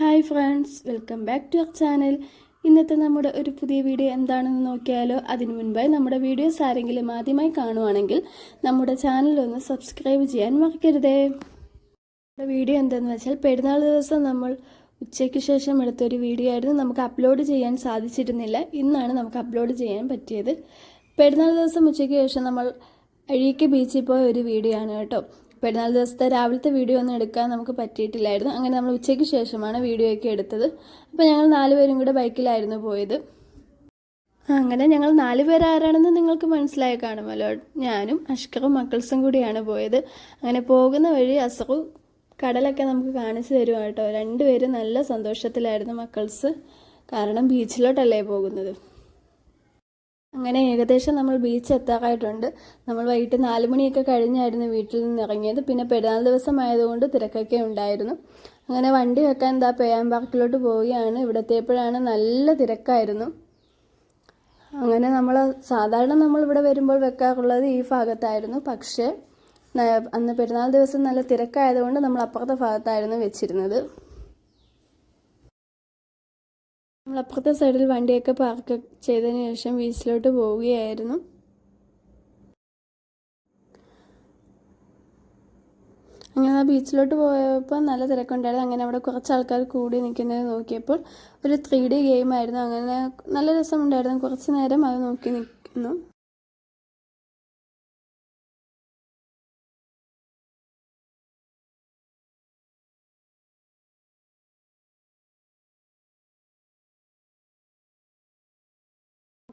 Hi friends welcome back to our channel. ഇന്നത്തെ നമ്മുടെ ഒരു പുതിയ വീഡിയോ എന്താണെന്ന് നോക്കിയാലോ അതിനു മുൻപായി നമ്മുടെ വീഡിയോസ് ആരെങ്കിലും ആദ്യമായി കാണുവാണെങ്കിൽ നമ്മുടെ ചാനൽ ഒന്ന് സബ്സ്ക്രൈബ് ചെയ്യാൻ മറക്കരുതേ. നമ്മുടെ വീഡിയോ എന്തെന്ന് വെച്ചാൽ പെരുന്നാൾ ദിവസം നമ്മൾ ഉച്ചയ്ക്ക് ശേഷം എടുത്തൊരു വീഡിയോ ആയിരുന്നു. നമുക്ക് അപ്ലോഡ് ചെയ്യാൻ സാധിച്ചിരുന്നില്ല. ഇന്നാണ് നമുക്ക് അപ്ലോഡ് ചെയ്യാൻ പറ്റിയത്. പെരുന്നാൾ ദിവസം ഉച്ചയ്ക്ക് ശേഷം നമ്മൾ അഴീക്ക് ബീച്ചിൽ പോയ ഒരു വീഡിയോ ആണ് കേട്ടോ. പെരുന്നാൾ ദിവസത്തെ രാവിലത്തെ വീഡിയോ ഒന്നും എടുക്കാൻ നമുക്ക് പറ്റിയിട്ടില്ലായിരുന്നു. അങ്ങനെ നമ്മൾ ഉച്ചയ്ക്ക് ശേഷമാണ് വീഡിയോ ഒക്കെ എടുത്തത്. അപ്പോൾ ഞങ്ങൾ നാലുപേരും കൂടെ ബൈക്കിലായിരുന്നു പോയത്. അങ്ങനെ ഞങ്ങൾ നാല് പേരാരാണെന്ന് നിങ്ങൾക്ക് മനസ്സിലായി കാണുമല്ലോ. ഞാനും അഷ്കറും മക്കൾസും കൂടിയാണ് പോയത്. അങ്ങനെ പോകുന്ന വഴി അസറു കടലൊക്കെ നമുക്ക് കാണിച്ചു തരും കേട്ടോ. രണ്ടുപേരും നല്ല സന്തോഷത്തിലായിരുന്നു മക്കൾസ്. കാരണം ബീച്ചിലോട്ടല്ലേ പോകുന്നത്. അങ്ങനെ ഏകദേശം നമ്മൾ ബീച്ച് എത്താറായിട്ടുണ്ട്. നമ്മൾ വൈകിട്ട് നാല് മണിയൊക്കെ കഴിഞ്ഞായിരുന്നു വീട്ടിൽ നിന്ന് ഇറങ്ങിയത്. പിന്നെ പെരുന്നാൾ ദിവസമായതുകൊണ്ട് തിരക്കൊക്കെ ഉണ്ടായിരുന്നു. അങ്ങനെ വണ്ടി വെക്കാൻ എന്താ പേയാൻ പാർക്കിലോട്ട് പോവുകയാണ്. ഇവിടെ എത്തിയപ്പോഴാണ് നല്ല തിരക്കായിരുന്നു. അങ്ങനെ നമ്മൾ സാധാരണ നമ്മൾ ഇവിടെ വരുമ്പോൾ വെക്കാറുള്ളത് ഈ ഭാഗത്തായിരുന്നു. പക്ഷേ അന്ന് പെരുന്നാൾ ദിവസം നല്ല തിരക്കായതുകൊണ്ട് നമ്മൾ അപ്പുറത്തെ ഭാഗത്തായിരുന്നു വെച്ചിരുന്നത്. നമ്മൾ അപ്പുറത്തെ സൈഡിൽ വണ്ടിയൊക്കെ പാർക്ക് ചെയ്തതിന് ശേഷം ബീച്ചിലോട്ട് പോവുകയായിരുന്നു. അങ്ങനെ ആ ബീച്ചിലോട്ട് പോയപ്പോൾ നല്ല തിരക്കുണ്ടായിരുന്നു. അങ്ങനെ അവിടെ കുറച്ച് ആൾക്കാർ കൂടി നിൽക്കുന്നത് നോക്കിയപ്പോൾ ഒരു ത്രീ ഡി ഗെയിം ആയിരുന്നു അങ്ങനെ നല്ല രസമുണ്ടായിരുന്നു. കുറച്ച് നേരം അത് നോക്കി നിൽക്കുന്നു.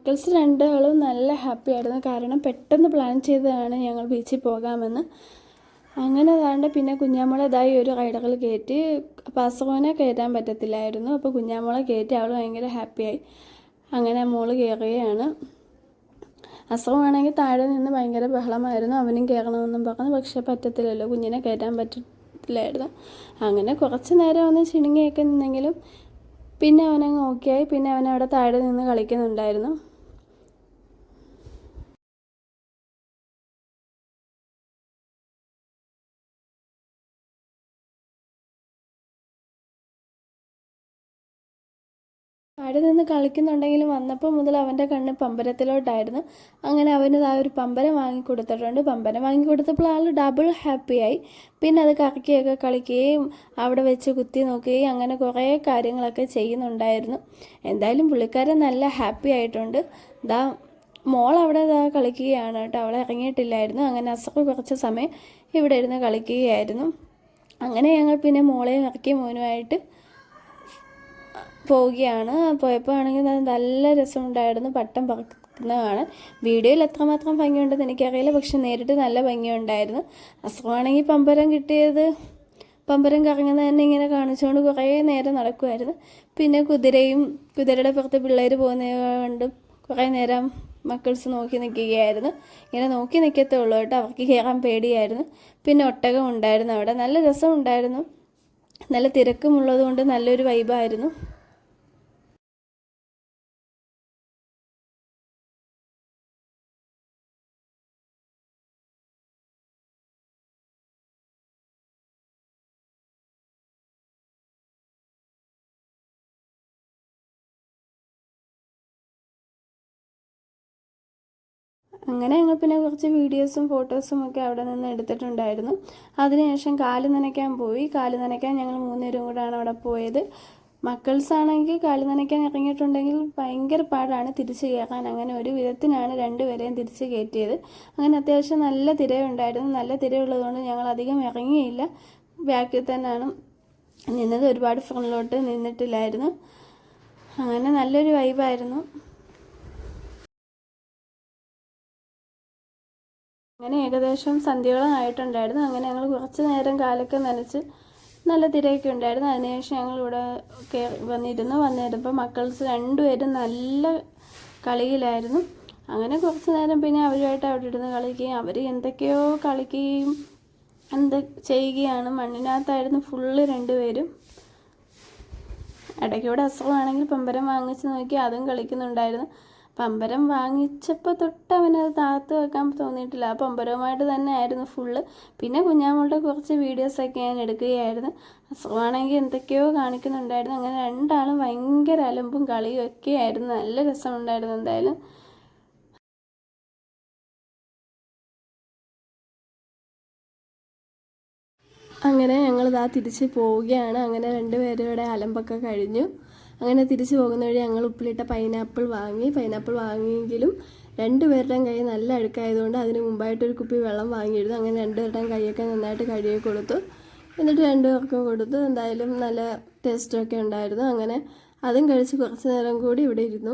മക്കൾസ് രണ്ടാളും നല്ല ഹാപ്പി ആയിരുന്നു. കാരണം പെട്ടെന്ന് പ്ലാൻ ചെയ്തതാണ് ഞങ്ങൾ ബീച്ചിൽ പോകാമെന്ന്. അങ്ങനെ അതാണ്ട് പിന്നെ കുഞ്ഞാമോളെ ഇതായി ഒരു റൈഡറിൽ കയറ്റി പാസകോനെ കയറ്റാൻ പറ്റത്തില്ലായിരുന്നു. അപ്പോൾ കുഞ്ഞാമ്മളെ കയറ്റി അവൾ ഭയങ്കര ഹാപ്പിയായി അങ്ങനെ മോൾ കയറുകയാണ് അസുഖമാണെങ്കിൽ താഴെ നിന്ന് ഭയങ്കര ബഹളമായിരുന്നു. അവനും കയറണമെന്നും പറഞ്ഞു. പക്ഷേ പറ്റത്തില്ലല്ലോ. കുഞ്ഞിനെ കയറ്റാൻ പറ്റത്തില്ലായിരുന്നു. അങ്ങനെ കുറച്ച് നേരം ഒന്ന് ചിണുങ്ങിയൊക്കെ നിന്നെങ്കിലും പിന്നെ അവനങ്ങ് ഓക്കെയായി പിന്നെ അവൻ അവിടെ താഴെ നിന്ന് കളിക്കുന്നുണ്ടായിരുന്നു. താഴെ നിന്ന് കളിക്കുന്നുണ്ടെങ്കിലും വന്നപ്പോൾ മുതൽ അവന്റെ കണ്ണ് പമ്പരത്തിലോട്ടായിരുന്നു. അങ്ങനെ അവന് ആ ഒരു പമ്പരം വാങ്ങി കൊടുത്തിട്ടുണ്ട്. പമ്പരം വാങ്ങി കൊടുത്തപ്പോൾ ആൾ ഡബിൾ ഹാപ്പിയായി പിന്നെ അത് കറക്കിയൊക്കെ കളിക്കുകയും അവിടെ വെച്ച് കുത്തി നോക്കുകയും അങ്ങനെ കുറേ കാര്യങ്ങളൊക്കെ ചെയ്യുന്നുണ്ടായിരുന്നു. എന്തായാലും പുള്ളിക്കാരൻ നല്ല ഹാപ്പി ആയിട്ടുണ്ട്. ദാ മോൾ അവിടെ ഇതാ കളിക്കുകയാണ് കേട്ടോ. അവളെ ഇറങ്ങിയിട്ടില്ലായിരുന്നു. അങ്ങനെ അസറ് കുറച്ച് സമയം ഇവിടെ ഇരുന്ന് കളിക്കുകയായിരുന്നു. അങ്ങനെ ഞങ്ങൾ പിന്നെ മോളെയും ഇറക്കി മോനുമായിട്ട് പോവുകയാണ്. പോയപ്പോൾ ആണെങ്കിൽ നല്ല രസമുണ്ടായിരുന്നു. പട്ടം പറക്കുന്നതാണ്. വീഡിയോയിൽ എത്രമാത്രം ഭംഗിയുണ്ടെന്ന് എനിക്കറിയില്ല. പക്ഷെ നേരിട്ട് നല്ല ഭംഗിയുണ്ടായിരുന്നു. അസുഖമാണെങ്കിൽ പമ്പരം കിട്ടിയത് പമ്പരം കറങ്ങുന്നത് തന്നെ ഇങ്ങനെ കാണിച്ചുകൊണ്ട് കുറേ നേരം നടക്കുമായിരുന്നു. പിന്നെ കുതിരയും കുതിരയുടെ പുറത്ത് പിള്ളേർ പോകുന്നത് കൊണ്ട് കുറേ നേരം മക്കൾസ് നോക്കി നിൽക്കുകയായിരുന്നു. ഇങ്ങനെ നോക്കി നിൽക്കത്തേ ഉള്ളൂ കേട്ടോ. അവർക്ക് കയറാൻ പേടിയായിരുന്നു. പിന്നെ ഒട്ടകം ഉണ്ടായിരുന്നു അവിടെ. നല്ല രസമുണ്ടായിരുന്നു. നല്ല തിരക്കുമുള്ളത് കൊണ്ട് നല്ലൊരു വൈബായിരുന്നു അങ്ങനെ ഞങ്ങൾ പിന്നെ കുറച്ച് വീഡിയോസും ഫോട്ടോസും ഒക്കെ അവിടെ നിന്ന് എടുത്തിട്ടുണ്ടായിരുന്നു. അതിനുശേഷം കാൽ നനയ്ക്കാൻ പോയി. കാൽ നനയ്ക്കാൻ ഞങ്ങൾ മൂന്നുപേരും കൂടാണ് അവിടെ പോയത്. മക്കൾസ് ആണെങ്കിൽ കാൽ നനയ്ക്കാൻ ഇറങ്ങിയിട്ടുണ്ടെങ്കിൽ ഭയങ്കര പാടാണ് തിരിച്ചു കയറാൻ. അങ്ങനെ ഒരു വിധത്തിനാണ് രണ്ടുപേരെയും തിരിച്ചു കയറ്റിയത്. അങ്ങനെ അത്യാവശ്യം നല്ല തിരയുണ്ടായിരുന്നു. നല്ല തിരയുള്ളതുകൊണ്ട് ഞങ്ങൾ അധികം ഇറങ്ങിയില്ല. ബാക്കിൽ തന്നെയാണ് നിന്നത്. ഒരുപാട് ഫ്രണ്ടിലോട്ട് നിന്നിട്ടില്ലായിരുന്നു. അങ്ങനെ നല്ലൊരു വൈബായിരുന്നു അങ്ങനെ ഏകദേശം സന്ധ്യയോളം ആയിട്ടുണ്ടായിരുന്നു. അങ്ങനെ ഞങ്ങൾ കുറച്ച് നേരം കാലൊക്കെ നനച്ച് നല്ല തിരയൊക്കെ ഉണ്ടായിരുന്നു. അതിനുശേഷം ഞങ്ങൾ ഇവിടെ കയറി വന്നിരുന്നു. വന്നിരുന്നപ്പോൾ മക്കൾസ് രണ്ടുപേരും നല്ല കളിയിലായിരുന്നു. അങ്ങനെ കുറച്ച് നേരം പിന്നെ അവരുമായിട്ട് അവിടെ ഇരുന്ന് കളിക്കുകയും അവർ എന്തൊക്കെയോ കളിക്കുകയും എന്ത് ചെയ്യുകയാണ്. മണ്ണിനകത്തായിരുന്നു ഫുള്ള് രണ്ടുപേരും. ഇടയ്ക്കൂടെ അസുഖമാണെങ്കിൽ പമ്പരം വാങ്ങിച്ച് നോക്കി അതും കളിക്കുന്നുണ്ടായിരുന്നു. പമ്പരം വാങ്ങിച്ചപ്പോൾ തൊട്ട് അവനത് താത്ത് വെക്കാൻ തോന്നിയിട്ടില്ല. ആ പമ്പരവുമായിട്ട് തന്നെ ആയിരുന്നു ഫുള്ള് പിന്നെ കുഞ്ഞാമ്മളുടെ കുറച്ച് വീഡിയോസൊക്കെ ഞാൻ എടുക്കുകയായിരുന്നു. അസുഖമാണെങ്കിൽ എന്തൊക്കെയോ കാണിക്കുന്നുണ്ടായിരുന്നു. അങ്ങനെ രണ്ടാളും ഭയങ്കര അലമ്പും കളിയും ഒക്കെ ആയിരുന്നു. നല്ല രസമുണ്ടായിരുന്നു എന്തായാലും. അങ്ങനെ ഞങ്ങളിതാ തിരിച്ച് പോവുകയാണ്. അങ്ങനെ രണ്ടുപേരുടെ അലമ്പൊക്കെ കഴിഞ്ഞു. അങ്ങനെ തിരിച്ചു പോകുന്ന വഴി ഞങ്ങൾ ഉപ്പിലിട്ട പൈനാപ്പിൾ വാങ്ങി പൈനാപ്പിൾ വാങ്ങിയെങ്കിലും രണ്ടുപേരുടെയും കൈ നല്ല അഴുക്കായതുകൊണ്ട് അതിന് മുമ്പായിട്ട് ഒരു കുപ്പി വെള്ളം വാങ്ങിയിരുന്നു. അങ്ങനെ രണ്ടുപേരുടെയും കൈയൊക്കെ നന്നായിട്ട് കഴുകി കൊടുത്തു. എന്നിട്ട് രണ്ടുപേർക്കും കൊടുത്തു. എന്തായാലും നല്ല ടേസ്റ്റൊക്കെ ഉണ്ടായിരുന്നു. അങ്ങനെ അതും കഴിച്ച് കുറച്ച് നേരം കൂടി ഇവിടെ ഇരുന്നു.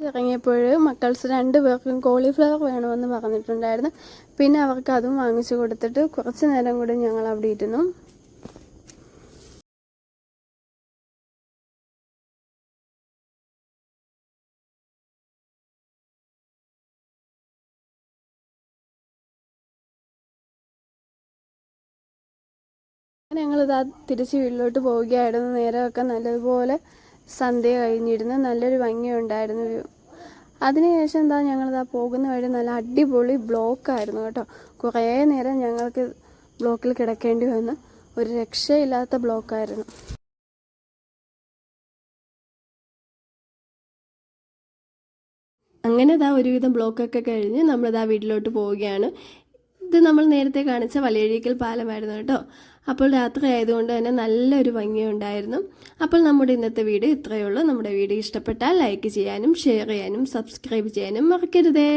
ഇറങ്ങിയപ്പോൾ മക്കൾസ് രണ്ട് പേർക്കും കോളിഫ്ലവർ വേണമെന്ന് പറഞ്ഞിട്ടുണ്ടായിരുന്നു. പിന്നെ അവർക്ക് അതും വാങ്ങിച്ചു കൊടുത്തിട്ട് കുറച്ച് നേരം കൂടി ഞങ്ങൾ അവിടെ ഇരുന്നു. ഞങ്ങളിതാ തിരിച്ച് വീട്ടിലോട്ട് പോവുകയായിരുന്നു. നേരമൊക്കെ നല്ലതുപോലെ സന്ധ്യ കഴിഞ്ഞിരുന്ന്. നല്ലൊരു ഭംഗിയുണ്ടായിരുന്നു. വ്യൂ അതിനുശേഷം എന്താ ഞങ്ങളിതാ പോകുന്ന വഴി നല്ല അടിപൊളി ബ്ലോക്കായിരുന്നു കേട്ടോ. കുറേ നേരം ഞങ്ങൾക്ക് ബ്ലോക്കിൽ കിടക്കേണ്ടി വന്നു. ഒരു രക്ഷയില്ലാത്ത ബ്ലോക്കായിരുന്നു. അങ്ങനെ ഇതാ ഒരുവിധം ബ്ലോക്കൊക്കെ കഴിഞ്ഞ് നമ്മളിതാ വീട്ടിലോട്ട് പോവുകയാണ്. ഇത് നമ്മൾ നേരത്തെ കാണിച്ച വലയഴിക്കൽ പാലമായിരുന്നു കേട്ടോ. അപ്പോൾ രാത്രി ആയതുകൊണ്ട് തന്നെ നല്ലൊരു ഭംഗിയുണ്ടായിരുന്നു. അപ്പോൾ നമ്മുടെ ഇന്നത്തെ വീഡിയോ ഇത്രയേ ഉള്ളൂ. നമ്മുടെ വീഡിയോ ഇഷ്ടപ്പെട്ടാൽ ലൈക്ക് ചെയ്യാനും ഷെയർ ചെയ്യാനും സബ്സ്ക്രൈബ് ചെയ്യാനും മറക്കരുതേ.